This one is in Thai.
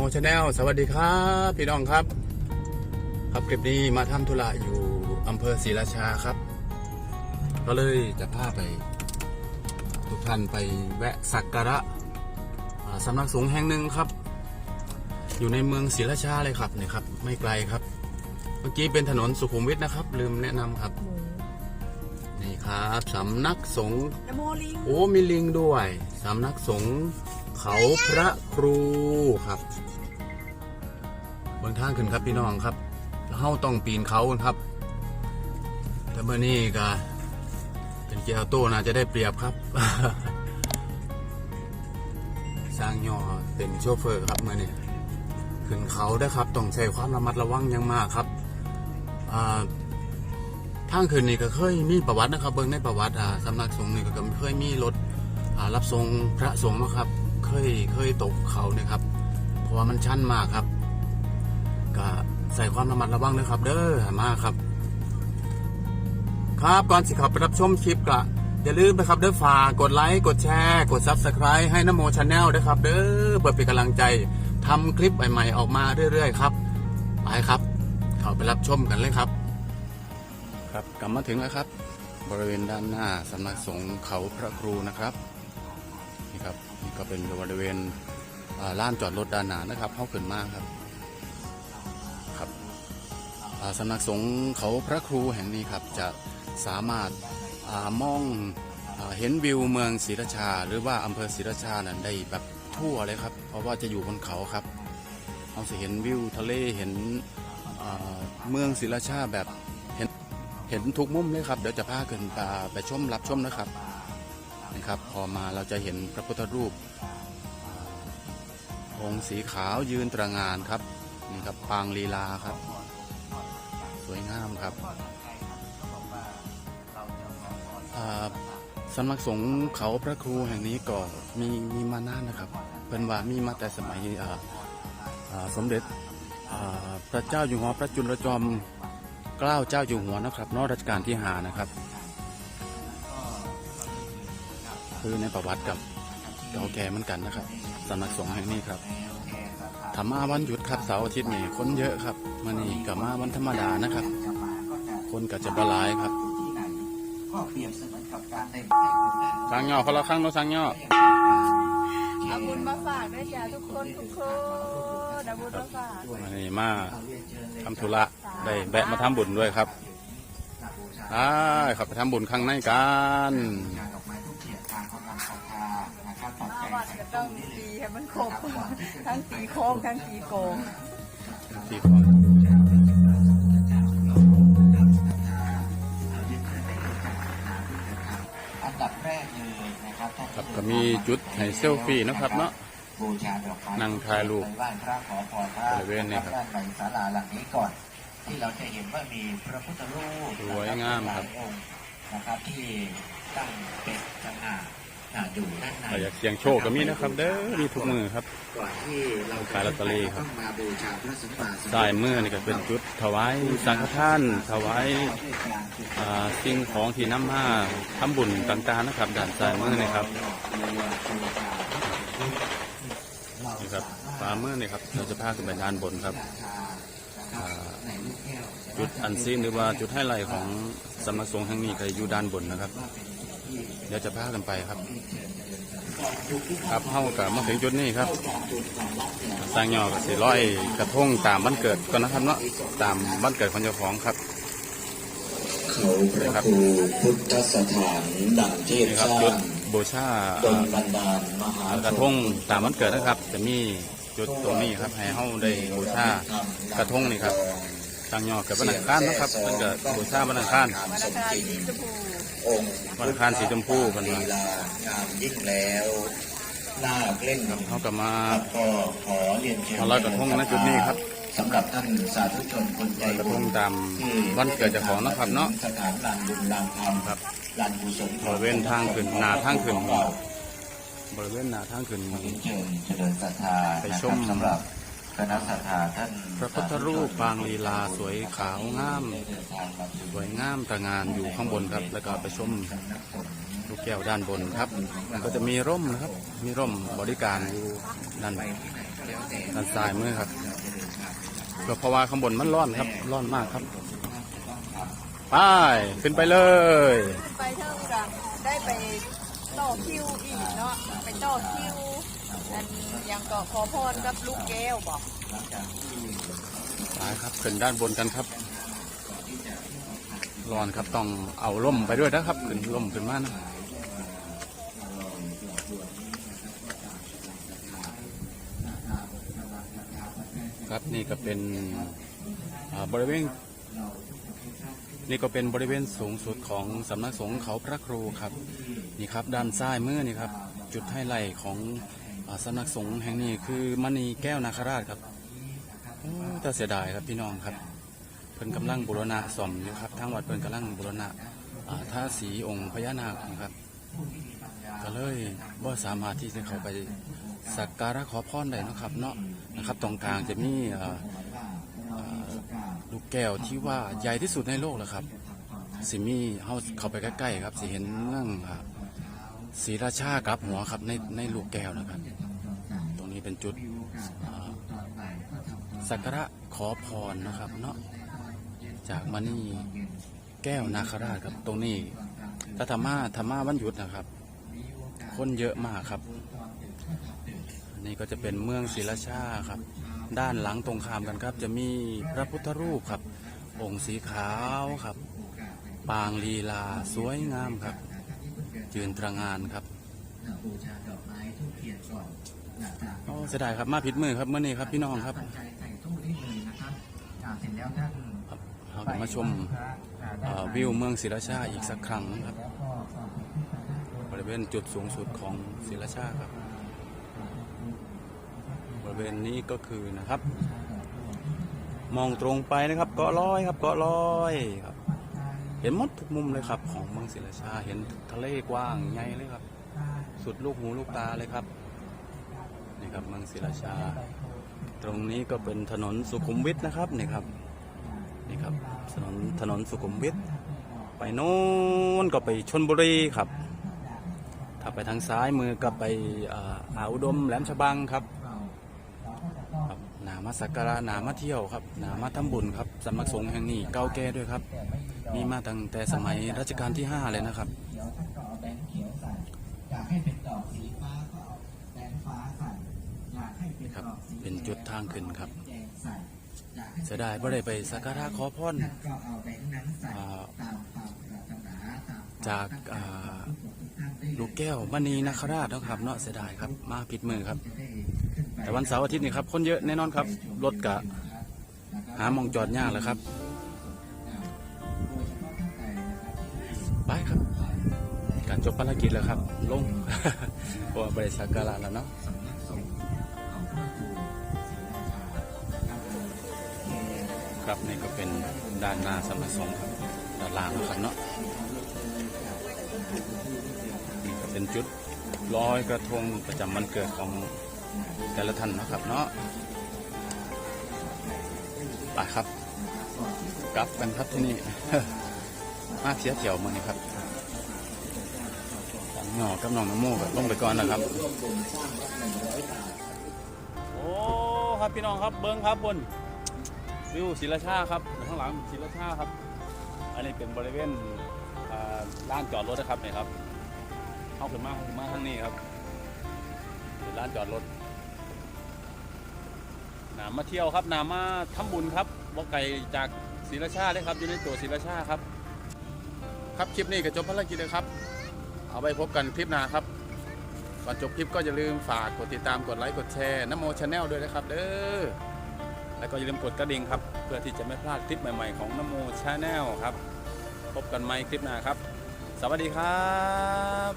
โมชาแนลสวัสดีครับ พี่น้องครับ ครับคลิปนี้มาทำธุระอยู่อำเภอศรีราชาครับ ก็เลยจะพาไป ทุกท่านไปแวะสักการะอ่าสำนักสงฆ์แห่งหนึ่งครับ อยู่ในเมืองศรีราชาเลยครับเนี่ยครับ ไม่ไกลครับ เมื่อกี้เป็นถนนสุขุมวิทนะครับ ลืมแนะนำครับนี่ครับสำนักสงฆ์นโมลิงโอ้มีลิงด้วยสำนักสงฆ์ เขาพระครูครับบนทางขึ้นครับพี่น้องครับเฮาต้องปีนเขาครับ แต่เมื่อนี้ก็เป็นเกียร์โต้น่าจะได้เปรียบครับ สร้างย่อเป็นโชเฟอร์ครับเมื่อนี้ขึ้นเขาได้ครับต้องใช้ความระมัดระวังอย่างมากครับทางคืนนี่ก็เคยมีประวัตินะครับ เบิ่งในประวัติอ่าสำนักสงฆ์นี่ก็เคยมีรถรับส่งพระสงฆ์นะครับ เคยเคยตกเขาเนี่ยครับ เพราะว่ามันชันมากครับ ก็ใส่ความระมัดระวังนะครับ เด้อมาครับ ครับก่อนสิขับไปรับชมคลิปก็อย่าลืมนะครับเด้อฝากกดไลค์กดแชร์กด Subscribe ให้นโมชาแนลด้วยครับเด้อเพื่อเป็นกำลังใจทำคลิปใหม่ๆออกมาเรื่อยๆครับไปครับเข้าไปรับชมกันเลยครับ ครับกลับมาถึงแล้วครับ บริเวณด้านหน้าสำนักสงฆ์เขาพระครูนะครับ นี่ครับนี่ก็เป็นบริเวณอ่าลานจอดรถด้านหน้านะครับเข้าขึ้นมากครับครับสำนักสงฆ์เขาพระครูแห่งนี้ครับจะสามารถอมองอเห็นวิวเมืองศรีราชา หรือว่าอำเภอศรีราชานั้นได้แบบทั่วเลยครับ เพราะว่าจะอยู่บนเขาครับเราจะเห็นวิวทะเลเห็นเมืองศรีราชาแบบเห็นทุกมุมเลยครับเดี๋ยวจะพาขึ้นไปไปชมรับชมนะครับ นะครับ พอมาเราจะเห็นพระพุทธรูป องค์สีขาวยืนตระงานครับนี่ครับปางลีลาครับ สวยงามครับสำนักสงฆ์เขาพระครูแห่งนี้ก็มีมีมานานนะครับเป็นว่ามีมาแต่สมัยสมเด็จพระเจ้าอยู่หัวพระจุลจอมเกล้าเจ้าอยู่หัวนะครับนอกรัชกาลที่หานะครับ คือในประวัติกับเก่าแก่เหมือนกันนะครับสำนักสงฆ์แห่งนี้ครับธรรมาวันหยุดครับเสาร์อาทิตย์นี่คนเยอะครับมานี่กับมาวันธรรมดานะครับ คนก็จะบหลายครับก็เปรียบเสมือนกับการได้ให้คนนั้นสร้างย่อคนละครั้งเนาะสร้างย่อเอาบุญมาฝากด้วยจ้าทุกคนทุกคนเอาบุญมาฝากมานี่มาทำธุระได้แวะมาทำบุญด้วยครับได้ครับไปทำบุญข้างในกัน ศรัทธานะครับปัจมาจัยวัดก็ต้องตีให้มันครบทั้งตีโค้งทั้งตีโกงที่ของอันดับแรกเลยนะครับท่านครับก็มีจุดให้เซลฟี่นะครับเนาะบูชาดอกไม้นั่งถ่ายรูปไปไหว้พระขอพรพระบริเวณนี้ครับด้านในศาลาหลังนี้ก่อน ที่เราจะเห็นว่ามีพระพุทธรูปสวยงามครับหลายองค์นะครับที่ตั้งเป็นสง่าอ่า อยู่ด้านในใครอยากเสี่ยงโชคก็มีนะครับ เด้อมีทุกมือครับก่อนที่เราขายลอตเตอรี่ครับต้องมาบูชาพระสัมมาสัมพุทธสายมือนี่ก็เป็นจุดถวายสังฆทาน ถวายอ่าสิ่งของที่นำมาทำบุญต่างๆนะครับด้านซ้ายมือนี่ครับนี่ครับขวามือนี่ครับเราจะพาขึ้นไปด้านบนครับอ่าจุดอันซีนหรือว่าจุดไฮไลท์ของสำนักสงฆ์แห่งนี้ก็อยู่ด้านบนนะครับ เดี๋ยวจะพากันไปครับ ครับเข้ากับมาถึงจุดนี้ครับสร้างยอกับสีร้อยกระทงตามวันเกิดก่อนนะครับเนาะตามวันเกิดของเจ้าของครับเขาพระครูพุทธสถานดังเทพนี่ครับสร้าจุดงบูชาดลบันดาลมหากระทงตามวันเกิดนะครับ จะมีจุดตรงนี้ครับให้เฮาได้บูชากระทงนี่ครับสร้างยอกับวันอังคารนะครับเพิ่นก็บูชาวันอังคารวัน อังคารสีชมพูองค์วันอังคารสีชมพูเพิ่นลีว่าลางามยิ่งแล้วน่าเล่นเฮาก็มาก็ขอเรียนเชิญมาลอยกระทงณจุดนี้ครับสำหรับท่านสาธุชนคนใจกระทบุงญตามวันเกิดเจ้าของนะครับเนาะสถานลานบุญลานธรรมครับลานกุศลบริเวณทางขึ้นหน้าทางขึ้นบริเวณหน้าทางขึ้นเรียนเชิญเจริญศรัทธาไปนะชครัมบสำหรับ คณะสัตยาท่านพระพุทธรูปปางลีลาสวยขาวงามเดินทางมาถึงสวยงามตระหงานอยู่ข้างบนครับ แล้วก็ไปชมลูกแก้วด้านบนครับมันก็จะมีร่มนะครับ มีร่มบริการอยู่ด้านด้านซ้ายมือครับก็เพราะว่าข้างบนมันร้อนครับร้อนมากครับไปขึ้นไปเลยไปเท่ากับได้ไปต่อคิวอีกเนาะไปต่อคิวอันยังก็ขอพรกับ ลูกแก้วบอกไปครับขึ้นด้านบนกันครับร้อนครับต้องเอาร่มไปด้วยนะครับขึ้นร่มขึ้นมานะครับนี่ก็เป็นบริเวณนี่ก็เป็นบริเวณสูงสุดของสำนักสงฆ์เขาพระครูครับ นี่ครับด้านซ้ายมือนี่ครับ จุดไฮไลท์ของ สำนักสงฆ์แห่งนี้คือมณีแก้วนาคราชครับโอ้แต่เสียดายครับพี่น้องครับ เพิ่นกำลังบูรณะซ่อมอยู่ครับทางวัดเพิ่นกำลังบูรณะอาท่าสีองค์พญานาคครับ ก็เลยบ่สามารถที่จะเข้าไปสักการะขอพรได้นะครับ เนาะนะครับ ตรงกลางจะมีอาลูกแก้วที่ว่าใหญ่ที่สุดในโลกแล้วครับ สิมีเฮาเข้าไปใกล้ๆครับสิเห็นเรื่องอ่า ศรีราชากับหัวครับในในลูกแก้วนะครับ ตรงนี้เป็นจุดสักการะขอพรนะครับเนาะจากมานี่แก้วนาคราชครับตรงนี้ถ้าธรรมาธรรมาวันหยุดนะครับ คนเยอะมากครับนนี้ก็จะเป็นเมืองศรีราชาครับ ด้านหลังตรงข้ามกันครับ จะมีพระพุทธรูปครับ องค์สีขาวครับ ปางลีลาสวยงามครับ ยืนตระหงานครับโอ้เสียดายครับมาผิดมือครับเมื่อนี้ครับพี่น้องครับครับเราจะมาชมเอ่อวิวเมืองศรีราชาอีกสักครั้งครับ บริเวณจุดสูงสุดของศรีราชาครับ บริเวณนี้ก็คือนะครับ มองตรงไปนะครับเกาะลอยครับเกาะลอยครับ เห็นหมดทุกมุมเลยครับ ของเมืองศรีราชาเห็นทะเลกว้างใหญ่เลยครับ สุดลูกหูลูกตาเลยครับนี่ครับเมืองศรีราชา ตรงนี้ก็เป็นถนนสุขุมวิทนะครับนี่ครับนี่ครับถนนถนนสุขุมวิทไปโน้นก็ไปชนบุรีครับ ถ้าไปทางซ้ายมือก็ไปอ่าอ่าวอุดมแหลมฉบังครับครับหนามาสักการะหนามาเที่ยวครับหนามาทำบุญครับสำนักสงฆ์แห่งนี้เก่าแก่ด้วยครับ มีมาตั้งแต่สมัยรัชกาลที่ 5 เลยนะครับครับเป็นจุดทางขึ้นครับเสียดายไม่ได้ไปสักการะขอพรอ่าจากอ่าลูกแก้วมณีนาคราชเนาะครับเนาะเสียดายครับมาผิดมือครับแต่วันเสาร์อาทิตย์นี่ครับคนเยอะแน่นอนครับรถกะ หามองจอดยากแล้วครับ บภารกิจแล้วครับลงเพราะว่าบริษัทการะแล้วเนาะครับนี่ก็เป็นด้านหน้าสำนักสงฆ์ครับด้านล่างนะครับเนาะนี่ก็เป็นจุดลอยกระทงประจำวันเกิดของแต่ละท่านนะครับเนาะไปครับกลับกันครับที่นี่มาเที่ยวเที่ยวมานี่ครับ หน่อกับน้องน้ำโมกับลงไปก่อนนะครับ โอ้ครับพี่น้องครับเบิ้งครับบนวิวศิลาชาครับข้างหลังศิลาชาครับ อันนี้เป็นบริเวณอ่าลานจอดรถนะครับเนี่ยครับเข้าขึ้นมาขึ้นมาทางนี้ครับเป็นลานจอดรถนามาเที่ยวครับนามาทำบุญครับว่าไก่จากศิลาชาเลยครับอยู่ในตัวศิลาชาครับ ครับคลิปนี้ก็จบภารกิจเลยครับ เอาไว้พบกันคลิปหน้าครับก่อนจบคลิปก็อย่าลืมฝากกดติดตามกดไลค์กดแชร์น้ำโมชาแนลด้วยนะครับเด้อแล้วก็อย่าลืมกดกระดิ่งครับ เพื่อที่จะไม่พลาดคลิปใหม่ๆของนโมชาแนลครับ พบกันใหม่คลิปหน้าครับ สวัสดีครับ